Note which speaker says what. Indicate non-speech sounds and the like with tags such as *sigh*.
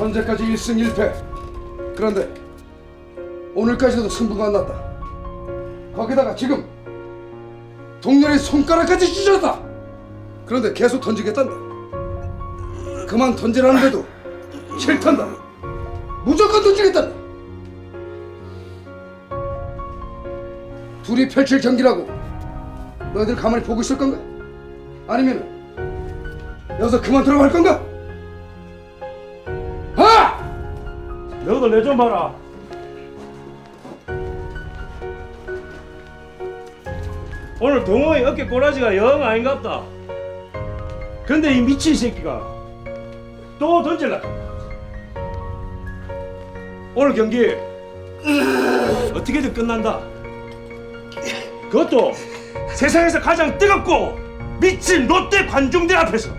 Speaker 1: 현재까지 1승 1패. 그런데 오늘까지도 승부가 안 났다. 거기다가 지금 동렬이 손가락까지 찢었다. 그런데 계속 던지겠단다. 그만 던지라는데도 싫단다. 무조건 던지겠단다. 둘이 펼칠 경기라고 너희들 가만히 보고 있을 건가? 아니면 여기서 그만 들어갈 건가?
Speaker 2: 너도 내좀 봐라. 오늘 동호회 어깨 꼬라지가 영 아닌갑다. 근데 이 미친 새끼가 또 던질라. 오늘 경기 *clears throat* 어떻게든 끝난다. 그것도 세상에서 가장 뜨겁고 미친 롯데 관중들 앞에서.